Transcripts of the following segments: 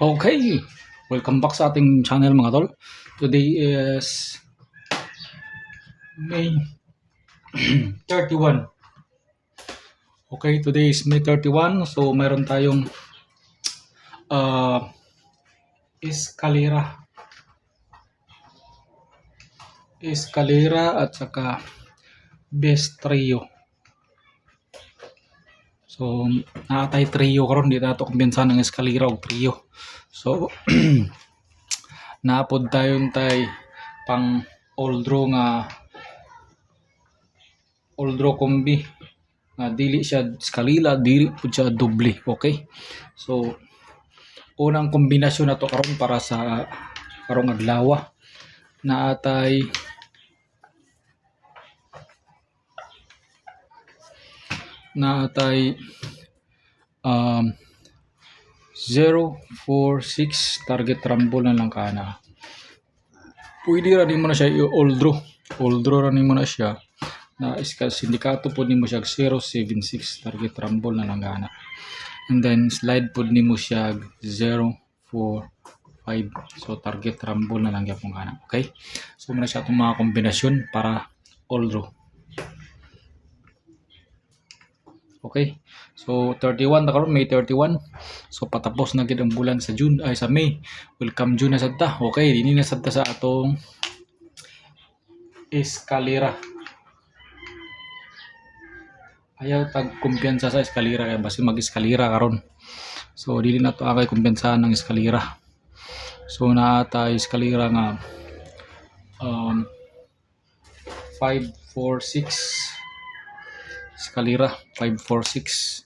Okay, welcome back sa ating channel mga tol. Today is May 31. Okay, today is May 31. So, mayroon tayong uh, escalera. Escalera at saka best So, naatay trio karon di nato kumpensa ng eskalera og trio. So, naapod tayo tay pang oldro nga oldro kombi. Nga dili siya eskalila dili pud siya doble okay? So unang kombinasyon na to karon para sa karong adlaw naatay naatay um 046 target rumble na lang kana. Pwede ra mo na siya i-oldro oldro ra mo na siya. Na iska sindikato po nimo siya 076 target rumble na lang kana. And then slide po nimo siya 045 so target rumble na lang gyapon kana. Okay? So muna siya itong mga kombinasyon para oldro Okay. So 31 na karon May 31. So patapos na gid ang bulan sa June ay sa May. Welcome June na sadta. Okay, dinhi na sadta sa atong eskalera. Ayaw tag kumpiyansa sa eskalera kay basi mag-eskalera karon. So dili na to akay kumpiyansahan ng eskalera. So naata eskalera nga um 5 4 6 eskalera 546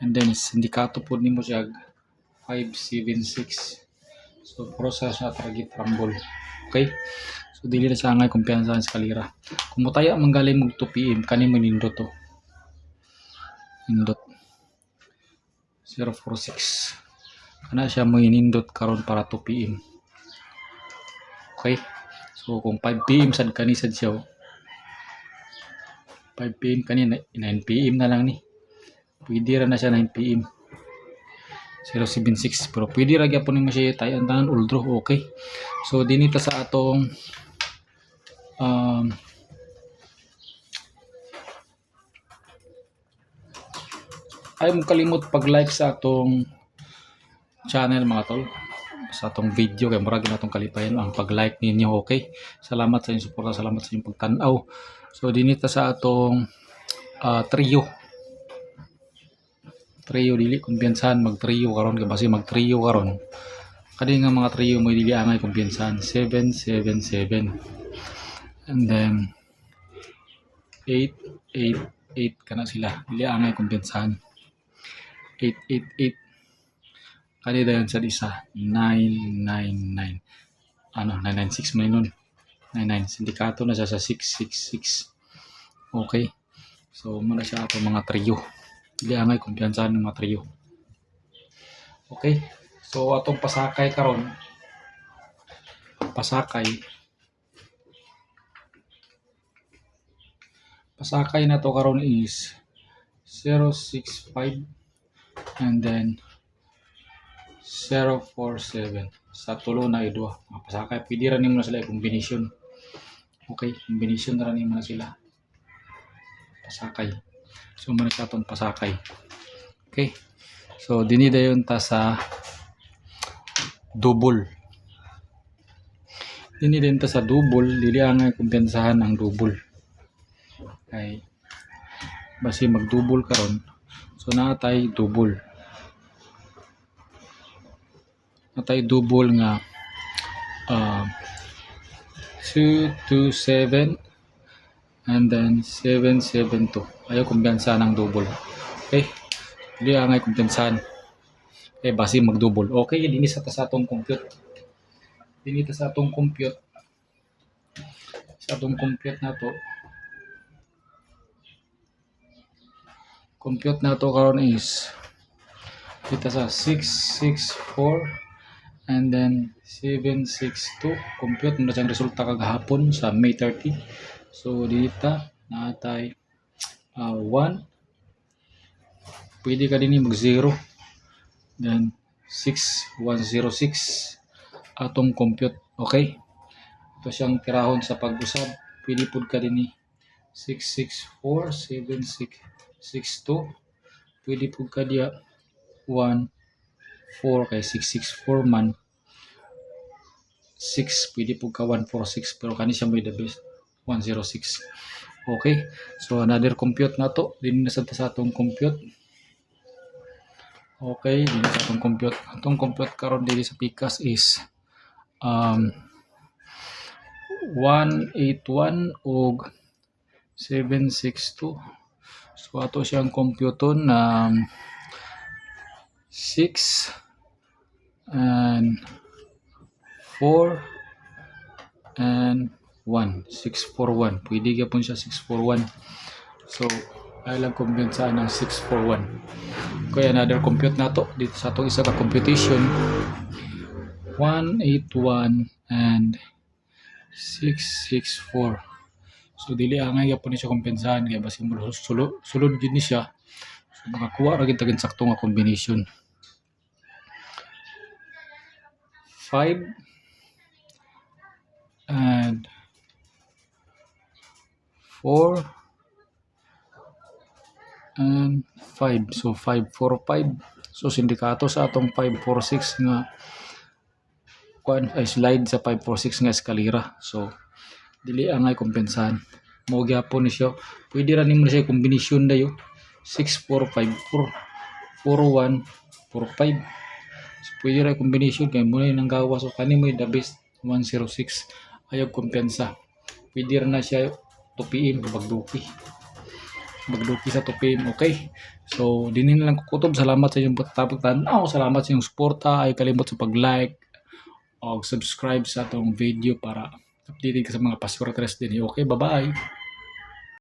and then sindikato po nimo siya 576 so process na target rumble okay? So dili na siya ngay kumpiyansa sa eskalera kung mutaya manggaling mag 2 pm kani mo nindot to nindot. 046 kana siya mo inindot karon para 2 pm okay? So kung 5 pm sad kani siya oh. 5 PM kanina 9 PM na lang ni. Pwede ra na siya 9 PM 076 pero pwede ra gyapon ni siya tayo. Ang tanan uldro okay. So dinita sa atong um, ay mo kalimot pag-like sa atong channel mga tol sa atong video kay murag na atong kalipayan ang pag-like ninyo okay? Salamat sa inyong suporta salamat sa inyong pagtan-aw. So dinita sa atong ah, trio. Trio dili kumpiyansahan mag trio karon kay basi mag trio karon. Kadi nga mga trio mo dili angay kumpiyansahan. 777 and then 888 kana sila. Dili angay kumpiyansahan. 888 kani dayon sa isa? 999 ano 996 man nun? 99 sindikato na siya sa 666 okay. So muna siya ato mga trio. Dili angay kumpiyansahan ng mga trio. Okay. So atong pasakay karon. Pasakay. Pasakay na to karon is 065 and then 047 sa tulo na idua. Mga pasakay pwede ra nimo na sila combination okay combination na nimo na sila. Pasakay. So muna sa atong pasakay. Okay. So dini dayon ta sa double. Dini din ta sa double. Dili kumpensahan ang double. Kay basi mag double karon so naatay double natay double nga. Um, 227 and then 772 ayaw kumpiyansa ng double. Okay. Hindi angay kumpiyansahan. Eh basi mag double okay dinis sa sa atong compute. Dinita sa atong compute. Sa atong compute na to. Compute na to karon is kita sa 664 and then 762 compute na siyang resulta kagahapon sa May 30 so dita natay uh, 1 pwede ka din mag 0 then 6106 atong compute. Okay? Ito siyang kirahon sa pag-usab. Pwede po ka din ni 6647662. Pwede po ka diya 1 4 kay 664 man. 6 pwede po ka 146 pero kani siya may the best 106 okay so another compute na to. Din na sa atong compute. Okay din sa atong compute. Atong compute karon dili sa pikas is um 181 og 762 so ato siyang computon na 6 and 4 and 1 641 pwede gyapon siya 641 so ay lang kumpensa ng 641 kaya another compute na to. Dito sa atong isa ka computation. 181 and 664 so dili angay gyapon ni siya kumpensahan. Kaya basi mo sulod sulod gid ni siya. So makakuha ra gid tagin sakto nga combination 5 and 4 and 5 so 5 4 5 so sindikato sa atong 546 nga kuan ay slide sa 546 nga eskalera so dili angay kumpensahan. Mo gyapon ni siya. Pwede ra nimo siya kombinasyon dayo. 6454 41 45 So, pwede rin combination kay muna yung gawa. So, kani mo yung the best 106. Ayaw kumpensa. Pwede rin na siya tupiin o magdupi. Magdupi sa tupiin. Okay. So, dinin lang kukutob. Salamat sa inyong pagtapagtan. Oh, salamat sa inyong suporta. Ay kalimot sa pag-like o subscribe sa atong video para updated ka sa mga password test din. Okay, bye-bye.